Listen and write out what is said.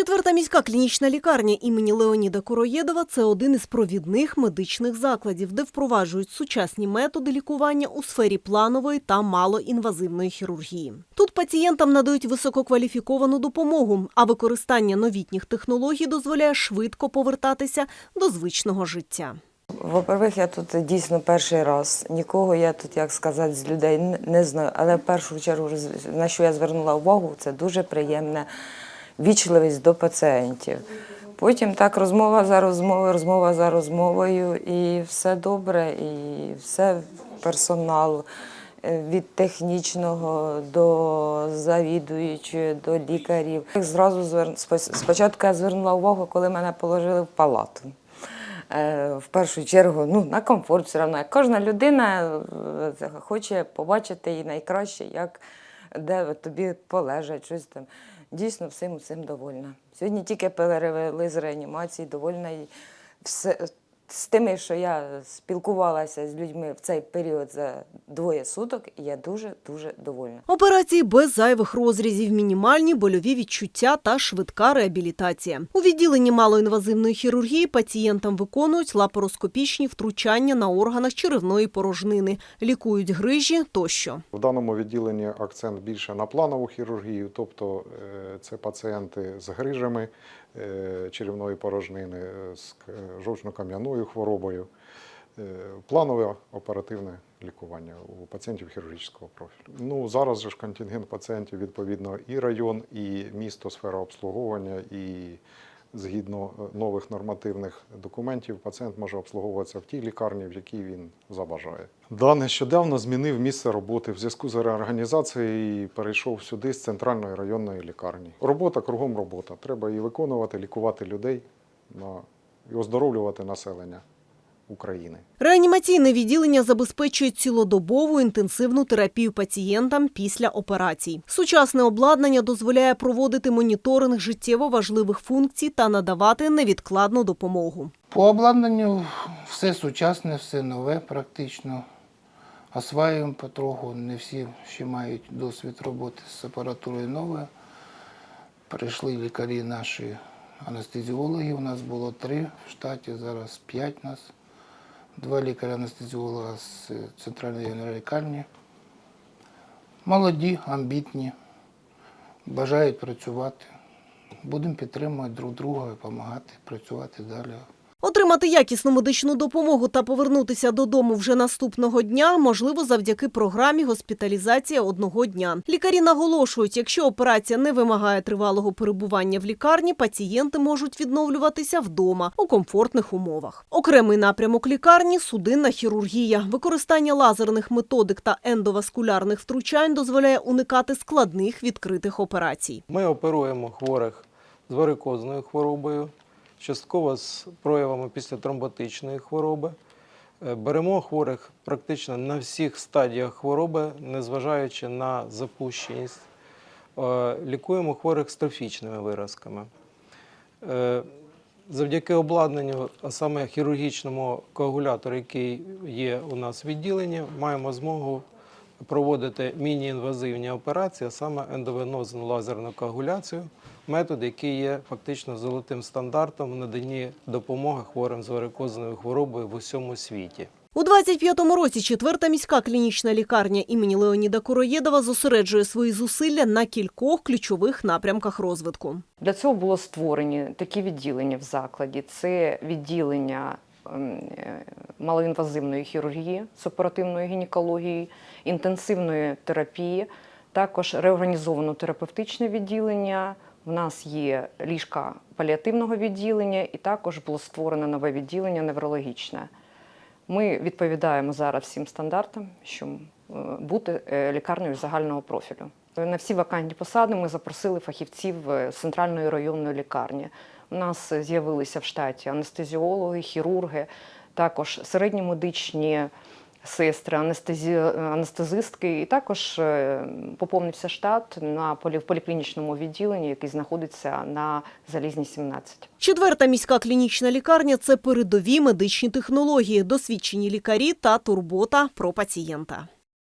Четверта міська клінічна лікарня імені Леоніда Короєдова це один із провідних медичних закладів, де впроваджують сучасні методи лікування у сфері планової та малоінвазивної хірургії. Тут пацієнтам надають висококваліфіковану допомогу, а використання новітніх технологій дозволяє швидко повертатися до звичного життя. Во-первых, я тут дійсно перший раз. Нікого я тут, як сказати, з людей не знаю. Але в першу чергу, на що я звернула увагу, це дуже приємна вічливість до пацієнтів. Потім так розмова за розмовою, розмова за розмовою, і все добре, і все персоналу. е, Від технічного до завідуючої, до лікарів. Зразу спочатку я звернула увагу, коли мене положили в палату. Е, В першу чергу ну, на комфорт все одно. Кожна людина е, хоче побачити і найкраще, як де тобі полежать, щось там. Дійсно, всім усім довольна. Сьогодні тільки перевели з реанімації, довольна і все. З тими, що я спілкувалася з людьми в цей період за двоє суток, я дуже-дуже довольна. Операції без зайвих розрізів, мінімальні больові відчуття та швидка реабілітація. У відділенні малоінвазивної хірургії пацієнтам виконують лапароскопічні втручання на органах черевної порожнини, лікують грижі тощо. В даному відділенні акцент більше на планову хірургію, тобто е, це пацієнти з грижами черевної порожнини, е, з к- жовчно-кам'яною хворобою. Е, Планове оперативне лікування у пацієнтів хірургічного профілю. Ну, зараз же ж контингент пацієнтів, відповідно, і район, і місто, сфера обслуговування, і згідно е, нових нормативних документів, пацієнт може обслуговуватися в тій лікарні, в якій він забажає. Да, нещодавно змінив місце роботи в зв'язку з реорганізацією і перейшов сюди з центральної районної лікарні. Робота кругом робота. Треба її виконувати, лікувати людей і оздоровлювати населення України. Реанімаційне відділення забезпечує цілодобову інтенсивну терапію пацієнтам після операцій. Сучасне обладнання дозволяє проводити моніторинг життєво важливих функцій та надавати невідкладну допомогу. По обладнанню все сучасне, все нове практично. Осваюємо потроху, не всі ще мають досвід роботи з апаратурою новою. Прийшли лікарі наші анестезіологи. У нас було три в штаті, зараз п'ять нас. Два лікаря-анестезіолога з центральної генеральної лікарні. Молоді, амбітні, бажають працювати. Будемо підтримувати друг друга, допомагати, працювати далі. Отримати якісну медичну допомогу та повернутися додому вже наступного дня можливо завдяки програмі госпіталізація одного дня. Лікарі наголошують, якщо операція не вимагає тривалого перебування в лікарні, пацієнти можуть відновлюватися вдома у комфортних умовах. Окремий напрямок лікарні судинна хірургія. Використання лазерних методик та ендоваскулярних втручань дозволяє уникати складних відкритих операцій. Ми оперуємо хворих з варикозною хворобою, частково з проявами післятромботичної хвороби. Е, Беремо хворих практично на всіх стадіях хвороби, незважаючи на запущеність. Е, Лікуємо хворих з трофічними виразками. Е, Завдяки обладнанню, а саме хірургічному коагулятору, який є у нас в відділенні, маємо змогу проводити міні-інвазивні операції, а саме ендовенозну лазерну коагуляцію, метод, який є фактично золотим стандартом в наданні допомоги хворим з варикозною хворобою в усьому світі. У 25-му році четверта міська клінічна лікарня імені Леоніда Короєдова зосереджує свої зусилля на кількох ключових напрямках розвитку. Для цього було створені такі відділення в закладі: це відділення малоінвазивної хірургії з оперативної гінекології, інтенсивної терапії, також реорганізовано терапевтичне відділення. В нас є ліжка паліативного відділення, і також було створено нове відділення неврологічне. Ми відповідаємо зараз всім стандартам, що е, бути е, лікарнею загального профілю. На всі вакантні посади ми запросили фахівців е, центральної районної лікарні. У нас е, з'явилися в штаті анестезіологи, хірурги, також середньомедичні сестри, анестезі... анестезистки, і також е, поповнився штат на полі... в поліклінічному відділенні, який знаходиться на Залізній 17. Четверта міська клінічна лікарня це передові медичні технології, досвідчені лікарі та турбота про пацієнта.